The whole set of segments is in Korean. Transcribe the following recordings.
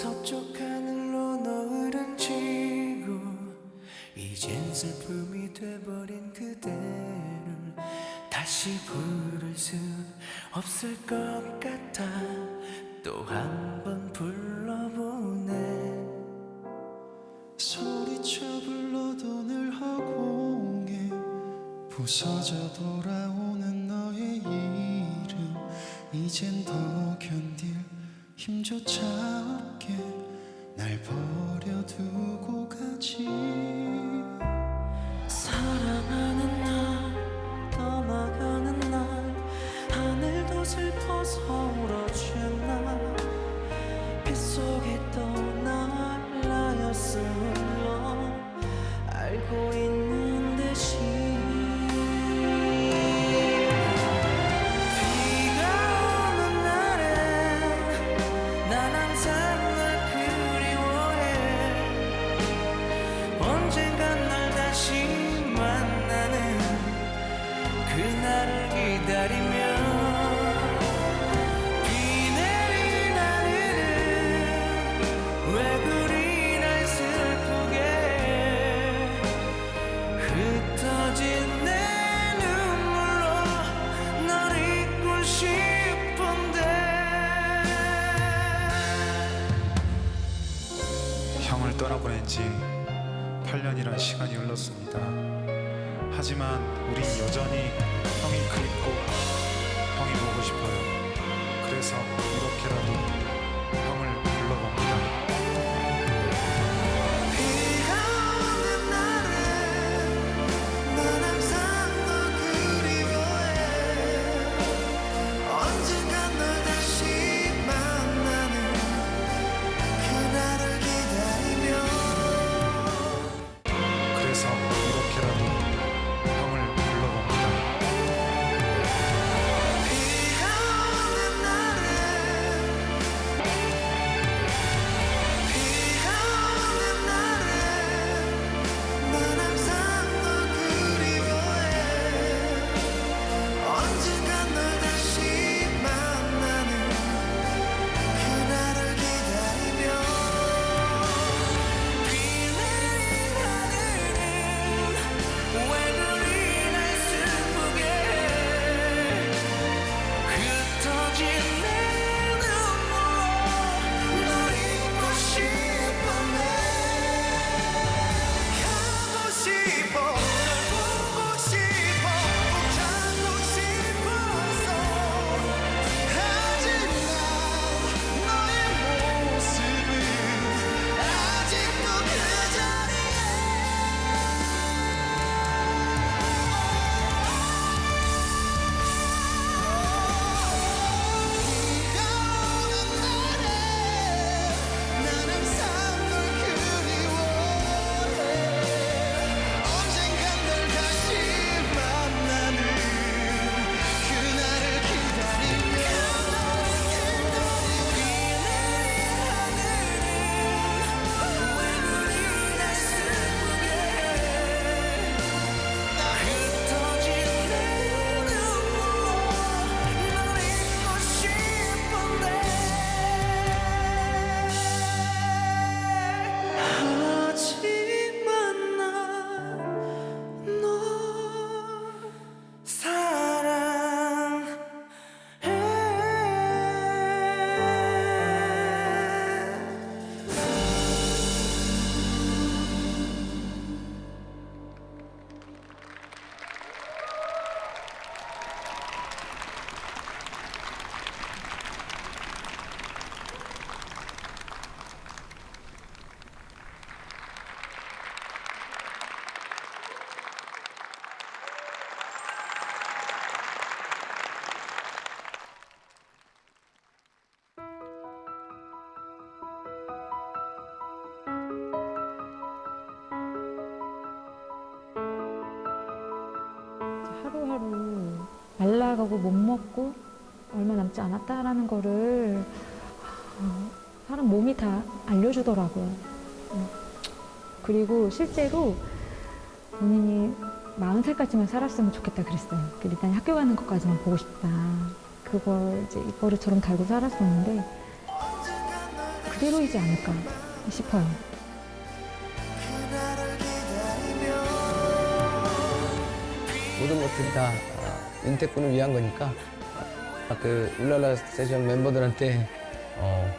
서쪽 하늘로 너를 지고 이젠 슬픔이 돼버린 그대를 다시 부를 수 없을 것 같아 또 한 번 불러보네. 소리쳐 불러도 늘 허공에 부서져 돌아오는 너의 이름 이젠 더 견딜 힘조차 없게 날 버려두고 가지. 사랑하는 떠나보낸 지 8년이란 시간이 흘렀습니다. 하지만 우린 여전히 형이 그립고 형이 보고 싶어요. 그래서 말라가고 못 먹고 얼마 남지 않았다라는 거를 어, 사람 몸이 다 알려주더라고요. 어. 그리고 실제로 본인이 40살까지만 살았으면 좋겠다 그랬어요. 그 일단 학교 가는 것까지만 보고 싶다. 그걸 이제 입버릇처럼 달고 살았었는데 그대로이지 않을까 싶어요. 모든 것들이 다 아, 윤태군을 위한 거니까 아, 그 울랄라 세션 멤버들한테 어,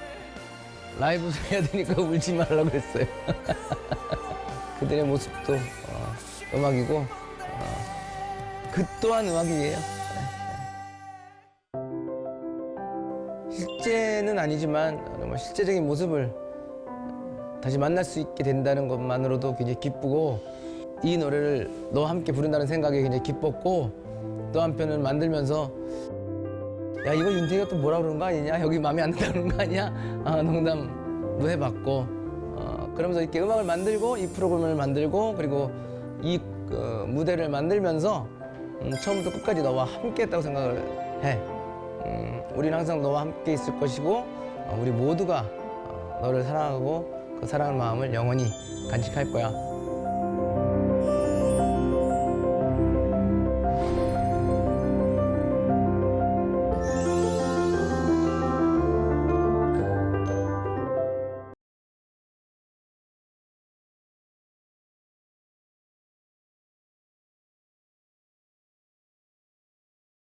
라이브 해야 되니까 울지 말라고 했어요. 그들의 모습도 어, 음악이고 어, 그 또한 음악이에요. 네, 네. 실제는 아니지만 정말 실제적인 모습을 다시 만날 수 있게 된다는 것만으로도 굉장히 기쁘고 이 노래를 너와 함께 부른다는 생각에 굉장히 기뻤고 또 한편은 만들면서 야 이거 윤태기가 또 뭐라 그러는 거 아니냐? 여기 마음에 안 드는 거 아니야? 아, 농담도 해봤고 어, 그러면서 이렇게 음악을 만들고 이 프로그램을 만들고 그리고 이 어, 무대를 만들면서 음, 처음부터 끝까지 너와 함께 했다고 생각을 해. 음, 우리는 항상 너와 함께 있을 것이고 어, 우리 모두가 어, 너를 사랑하고 그 사랑하는 마음을 영원히 간직할 거야